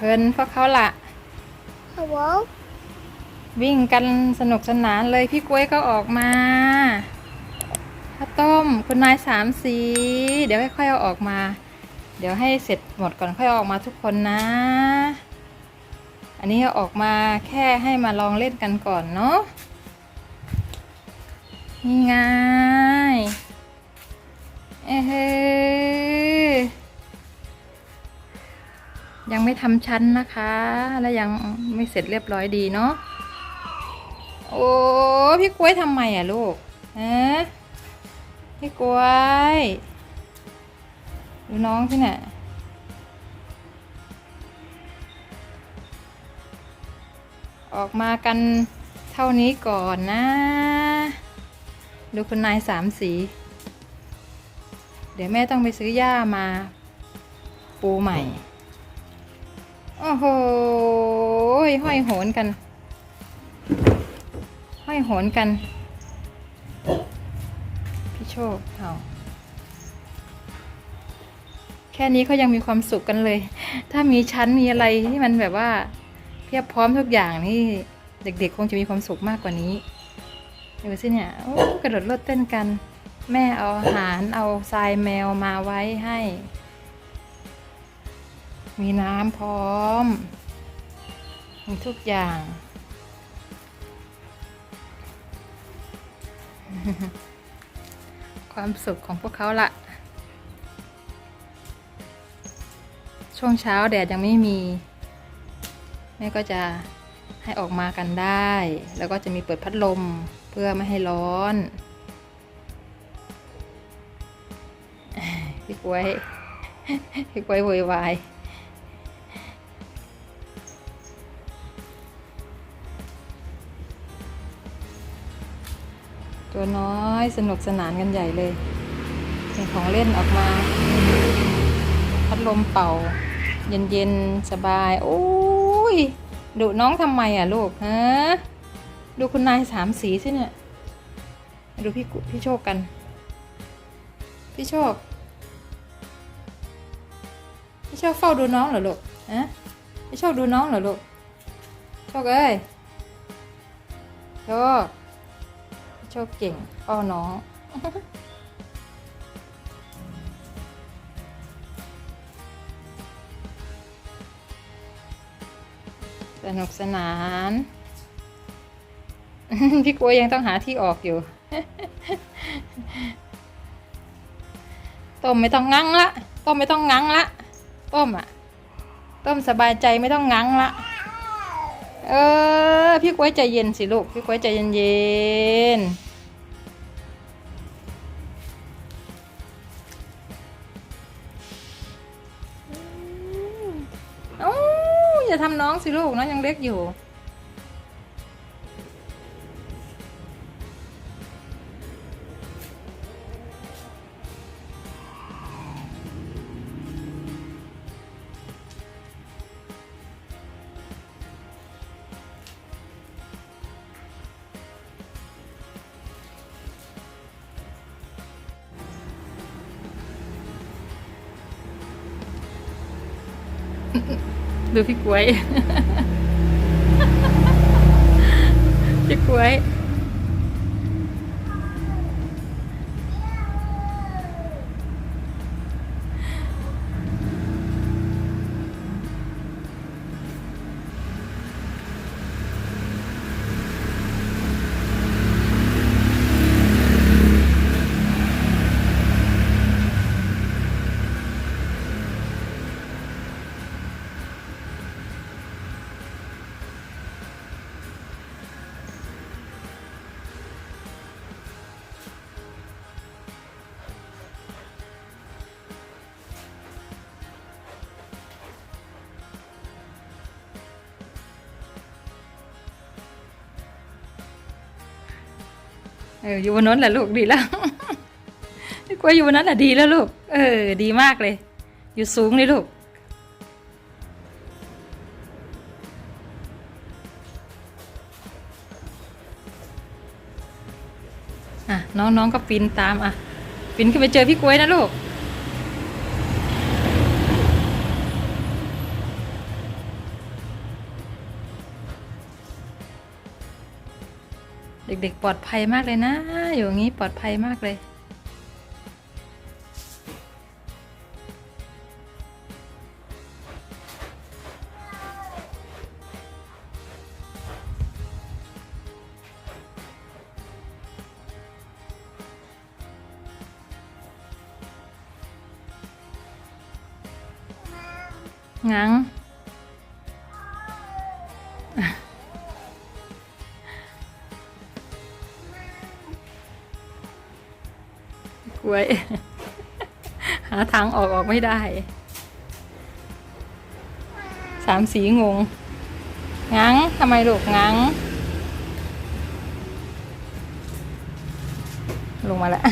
เพลินเพราะเขาละ Hello? วิ่งกันสนุกสนานเลยพี่กล้วยก็ออกมาข้าวต้มคุณนายสามสี เดี๋ยวค่อยๆเอาออกมา เดี๋ยวให้เสร็จหมดก่อนค่อยเอาออกมาทุกคนนะ อันนี้เอาออกมาแค่ให้มาลองเล่นกันก่อนเนาะนี่ไงเอ้เฮ้ ยังไม่ทำชั้นนะคะ และยังไม่เสร็จเรียบร้อยดีเนาะโอ้พี่กล้วยทำไมอะลูกฮะพี่กล้วยดูน้องที่ไหนออกมากันเท่านี้ก่อนนะ ดูคุณนายสามสี เดี๋ยวแม่ต้องไปซื้อหญ้ามา ปูใหม่ โอ้โหห้อยโหนกัน ห้อยโหนกัน พี่โชคเอาแค่นี้เขายังมีความสุขกันเลย ถ้ามีชั้นมีอะไรที่มันแบบว่าเพียบพร้อมทุกอย่างนี่เด็กๆ คงจะมีความสุขมากกว่านี้ดูสิเนี่ยกระโดดโลดเต้นกัน แม่เอาอาหารเอาทรายแมวมาไว้ให้ มีน้ำพร้อม มีทุกอย่าง ความสุขของพวกเขาละช่วงเช้าแดดยังไม่มี แม่ก็จะให้ออกมากันได้ แล้วก็จะมีเปิดพัดลมเพื่อไม่ให้ร้อนพี่กล้วยพี่กล้วยโวยวาย ตัวน้อยสนุกสนานกันใหญ่เลยเป็นของเล่นออกมา พัดลมเป่า เย็นเย็นๆสบาย โอ้ยดุน้องทำไมอะลูกฮะดูคุณนายสามสีสิเนี่ยดูพี่กุพี่โชคกัน พี่โชค พี่โชคเฝ้าดูน้องเหรอลูกฮะพี่โชคดูน้องเหรอลูกโชคเอ้ยโชค โชคเก่งเป้าน้อง สนุกสนาน พี่กลัวยังต้องหาที่ออกอยู่ ต้มไม่ต้องงังละ ต้มไม่ต้องงังละ ต้มอะ ต้มสบายใจไม่ต้องงังละ เออ พี่กล้วยใจเย็นสิลูก พี่กล้วยใจเย็นเย็นๆเอ้าอย่าทำน้องสิลูกน้องยังเล็กอยู่ ดูพี่กล้วย พี่กล้วย อออยู่บนนั้นแหละลูกดีแล้วพี่กล้วยอยู่บนนั้นแหละดีแล้วลูก เออ ดีมากเลย อยู่สูงเลยลูก อะน้องๆก็ปีนตามอะปีนขึ้นไปเจอพี่กล้วยนะลูก เด็กๆ ปลอดภัยมากเลยนะ อยู่อย่างนี้ปลอดภัยมากเลย งัง ไว้ หาทางออกออกไม่ได้ สามสีงง งังทำไมลูกงัง ลงมาแล้ว